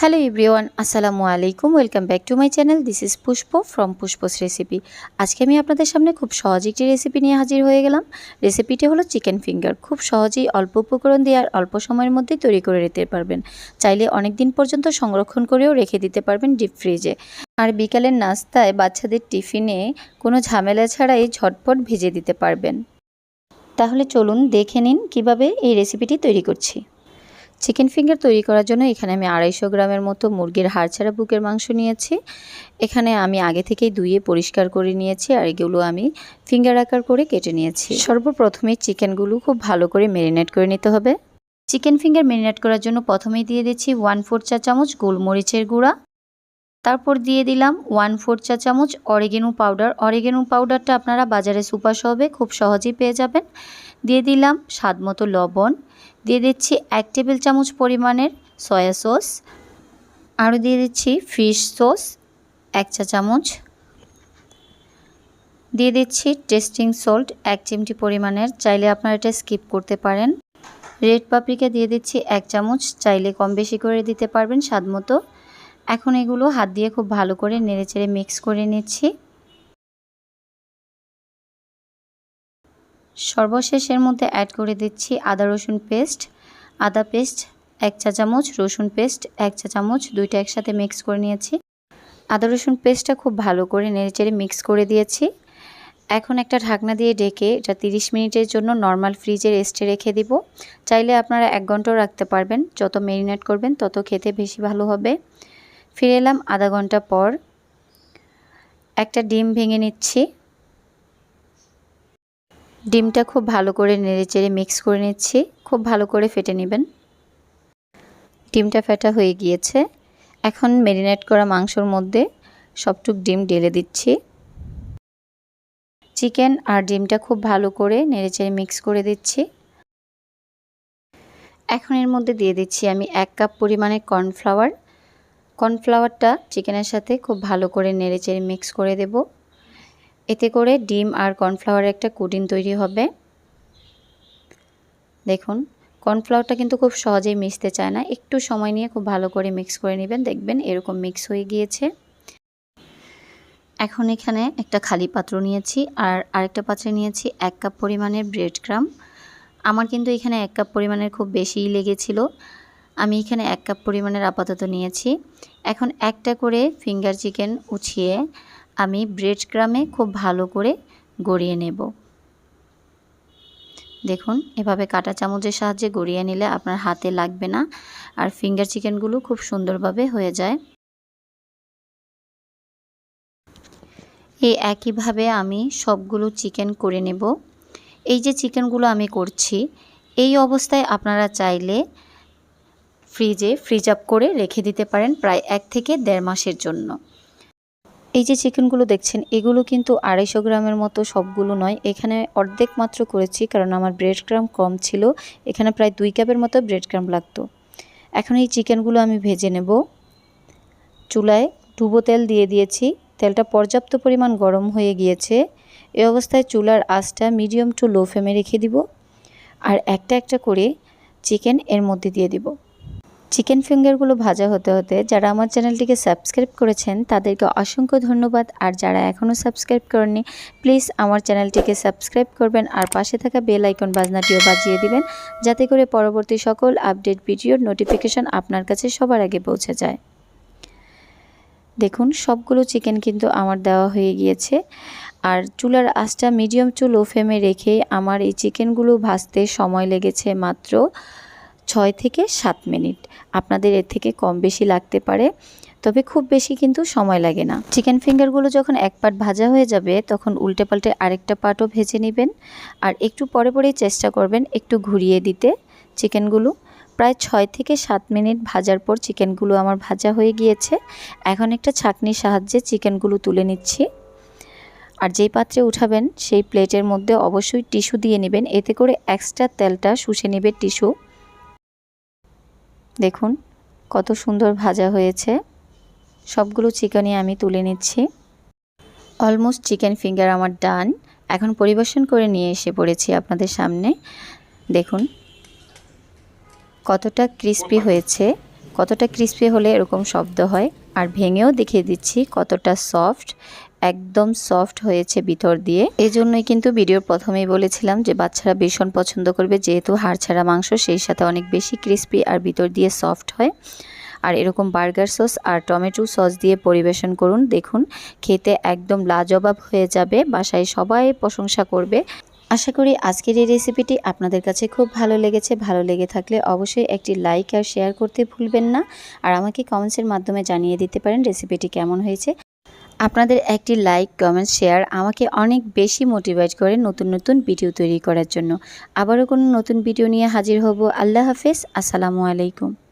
Hello everyone আসসালামু আলাইকুম welcome back to my channel this is Pushpa from Pushpa's recipe আজকে আমি আপনাদের সামনে খুব সহজ একটি রেসিপি নিয়ে হাজির হয়ে গেলাম। রেসিপিটি হলো চিকেন ফিঙ্গার খুব সহজেই অল্প উপকরণ দিয়ে আর অল্প সময়ের মধ্যে তৈরি করে নিতে পারবেন। চাইলে অনেক দিন পর্যন্ত সংরক্ষণ করেও রেখে দিতে পারবেন ডিপ ফ্রিজে আর বিকালের নাস্তায় বাচ্চাদের টিফিনে কোনো ঝামেলা ছাড়াই ঝটপট ভেজে দিতে পারবেন। তাহলে চলুন দেখে নিন কীভাবে এই রেসিপিটি তৈরি করছি। চিকেন ফিঙ্গার তৈরি করার জন্য এখানে আমি আড়াইশো গ্রামের মতো মুরগির হাড় ছাড়া বুকের মাংস নিয়েছি। এখানে আমি আগে থেকেই ধুয়ে পরিষ্কার করে নিয়েছি আর এগুলো আমি ফিঙ্গার আকার করে কেটে নিয়েছি। সর্বপ্রথমে চিকেনগুলো খুব ভালো করে ম্যারিনেট করে নিতে হবে। চিকেন ফিঙ্গার ম্যারিনেট করার জন্য প্রথমেই দিয়ে দিচ্ছি ওয়ান ফোর চা চামচ গোলমরিচের গুঁড়া। তারপর দিয়ে দিলাম ওয়ান ফোর চা চামচ অরিগেনো পাউডার অরিগেনো পাউডারটা আপনারা বাজারে সুপার হবে, খুব সহজেই পেয়ে যাবেন। দিয়ে দিলাম স্বাদ মতো লবণ। দিয়ে দিচ্ছি এক টেবিল চামচ পরিমাণের সয়া সস আরও দিয়ে দিচ্ছি ফিশ সস এক চা চামচ। দিয়ে দিচ্ছি টেস্টিং সল্ট এক চিমটি পরিমাণের। চাইলে আপনারা এটা স্কিপ করতে পারেন। রেড পাপরিকা দিয়ে দিচ্ছি এক চামচ। চাইলে কম বেশি করে দিতে পারবেন স্বাদ মতো। এখন এগুলো হাত দিয়ে খুব ভালো করে নেড়েচেড়ে মিক্স করে নিচ্ছি। সর্বশেষের মধ্যে অ্যাড করে দিচ্ছি আদা রসুন পেস্ট আদা পেস্ট এক চা চামচ, রসুন পেস্ট এক চা চামচ, দুইটা একসাথে মিক্স করে নিয়েছি। আদা রসুন পেস্টটা খুব ভালো করে নেড়েচেড়ে মিক্স করে দিয়েছি। এখন একটা ঢাকনা দিয়ে ডেকে এটা তিরিশ মিনিটের জন্য নর্মাল ফ্রিজে রেস্টে রেখে দিব। চাইলে আপনারা এক ঘন্টাও রাখতে পারবেন। যত মেরিনেট করবেন, তত খেতে বেশি ভালো হবে। ফিরে এলাম আধা ঘণ্টা পর। একটা ডিম ভেঙে নিচ্ছি। ডিমটা খুব ভালো করে নেড়ে চেড়ে মিক্স করে নিচ্ছি। খুব ভালো করে ফেটে নেবেন। ডিমটা ফেটা হয়ে গিয়েছে। এখন মেরিনেট করা মাংসর মধ্যে সবটুক ডিম ঢেলে দিচ্ছি। চিকেন আর ডিমটা খুব ভালো করে নেড়েচেড়ে মিক্স করে দিচ্ছি। এখন এর মধ্যে দিয়ে দিচ্ছি আমি এক কাপ পরিমাণে কর্নফ্লাওয়ার। কর্নফ্লাওয়ারটা চিকেনের সাথে খুব ভালো করে নেড়েচেড়ে মিক্স করে দেব। এতে করে ডিম আর কর্নফ্লাওয়ারের একটা কুটিন তৈরি হবে। দেখুন, কর্নফ্লাওয়ারটা কিন্তু খুব সহজেই মিশতে চায় না। একটু সময় নিয়ে খুব ভালো করে মিক্স করে নেবেন। দেখবেন এরকম মিক্স হয়ে গিয়েছে। এখন এখানে একটা খালি পাত্র নিয়েছি আর আরেকটা পাত্রে নিয়েছি এক কাপ পরিমাণের ব্রেড ক্রাম। আমার কিন্তু এখানে এক কাপ পরিমাণের খুব বেশিই লেগেছিল। আমি এখানে এক কাপ পরিমাণের আপাতত নিয়েছি। এখন একটা করে ফিঙ্গার চিকেন উছিয়ে আমি ব্রেড ক্রামে খুব ভালো করে গড়িয়ে নেব। দেখুন, এভাবে কাটা চামচের সাহায্যে গড়িয়ে নিলে আপনার হাতে লাগবে না আর ফিঙ্গার চিকেনগুলো খুব সুন্দরভাবে হয়ে যায়। এই একইভাবে আমি সবগুলো চিকেন করে নেব। এই যে চিকেনগুলো আমি করছি, এই অবস্থায় আপনারা চাইলে ফ্রিজে ফ্রিজ আপ করে রেখে দিতে পারেন প্রায় এক থেকে দেড় মাসের জন্য। এই যে চিকেনগুলো দেখছেন, এগুলো কিন্তু আড়াইশো গ্রামের মতো সবগুলো নয়। এখানে অর্ধেক মাত্র করেছি, কারণ আমার ব্রেড ক্রাম কম ছিল। এখানে প্রায় দুই কাপের মতো ব্রেড ক্রাম লাগতো। এখন এই চিকেনগুলো আমি ভেজে নেব। চুলায় ডুবো তেল দিয়ে দিয়েছি। তেলটা পর্যাপ্ত পরিমাণ গরম হয়ে গিয়েছে। এই অবস্থায় চুলার আঁচটা মিডিয়াম টু লো ফ্লেমে রেখে দিব। আর একটা একটা করে চিকেন এর মধ্যে দিয়ে দিব। চিকেন ফিঙ্গারগুলো ভাজা হতে হতে যারা আমার চ্যানেলটিকে সাবস্ক্রাইব করেছেন, তাদেরকে অসংখ্য ধন্যবাদ। আর যারা এখনও সাবস্ক্রাইব করেননি, প্লিজ আমার চ্যানেলটিকে সাবস্ক্রাইব করবেন আর পাশে থাকা বেল আইকন বাজনাটিও বাজিয়ে দিবেন, যাতে করে পরবর্তী সকল আপডেট ভিডিওর নোটিফিকেশন আপনার কাছে সবার আগে পৌঁছে যায়। দেখুন, সবগুলো চিকেন কিন্তু আমার দেওয়া হয়ে গিয়েছে। আর চুলার আঁচটা মিডিয়াম টু লো ফ্লেমে রেখে আমার এই চিকেনগুলো ভাজতে সময় লেগেছে মাত্র ছয় থেকে সাত মিনিট। আপনাদের এর থেকে কম বেশি লাগতে পারে, তবে খুব বেশি কিন্তু সময় লাগে না। চিকেন ফিঙ্গারগুলো যখন এক পার্ট ভাজা হয়ে যাবে, তখন উল্টে পাল্টে আরেকটা পার্টও ভেজে নেবেন। আর একটু পরে পরেই চেষ্টা করবেন একটু ঘুরিয়ে দিতে চিকেনগুলো। প্রায় ছয় থেকে সাত মিনিট ভাজার পর চিকেনগুলো আমার ভাজা হয়ে গিয়েছে। এখন একটা ছাকনির সাহায্যে চিকেনগুলো তুলে নিচ্ছি। আর যেই পাত্রে উঠাবেন, সেই প্লেটের মধ্যে অবশ্যই টিস্যু দিয়ে নেবেন। এতে করে এক্সট্রা তেলটা শুষে নেবে টিস্যু। দেখুন, কত সুন্দর ভাজা হয়েছে। সবগুলো চিকেনই আমি তুলে নিচ্ছি। অলমোস্ট চিকেন ফিঙ্গার আমার ডান এখন পরিবেশন করে নিয়ে এসে পড়েছি আপনাদের সামনে। দেখুন, কতটা ক্রিস্পি হয়েছে। কতটা ক্রিস্পি হলে এরকম শব্দ হয়। আর ভেঙেও দেখিয়ে দিচ্ছি কতটা সফট একদম সফট হয়েছে ভিতর দিয়ে। এই জন্যই কিন্তু ভিডিওর প্রথমেই বলেছিলাম যে বাচ্চারা ভীষণ পছন্দ করবে, যেহেতু হাড় ছাড়া মাংস, সেই সাথে অনেক বেশি ক্রিস্পি আর ভিতর দিয়ে সফট হয়। আর এরকম বার্গার সস আর টমেটো সস দিয়ে পরিবেশন করুন। দেখুন, খেতে একদম লাজবাব হয়ে যাবে, বাসায় সবাই প্রশংসা করবে। আশা করি আজকের এই রেসিপিটি আপনাদের কাছে খুব ভালো লেগেছে। ভালো লেগে থাকলে অবশ্যই একটি লাইক আর শেয়ার করতে ভুলবেন না। আর আমাকে কমেন্টসের মাধ্যমে জানিয়ে দিতে পারেন রেসিপিটি কেমন হয়েছে। আপনাদের একটি লাইক কমেন্ট শেয়ার আমাকে অনেক বেশি মোটিভেট করে নতুন নতুন ভিডিও তৈরি করার জন্য। আবারও কোনো নতুন ভিডিও নিয়ে হাজির হব। আল্লাহ হাফেজ। আসসালামু আলাইকুম।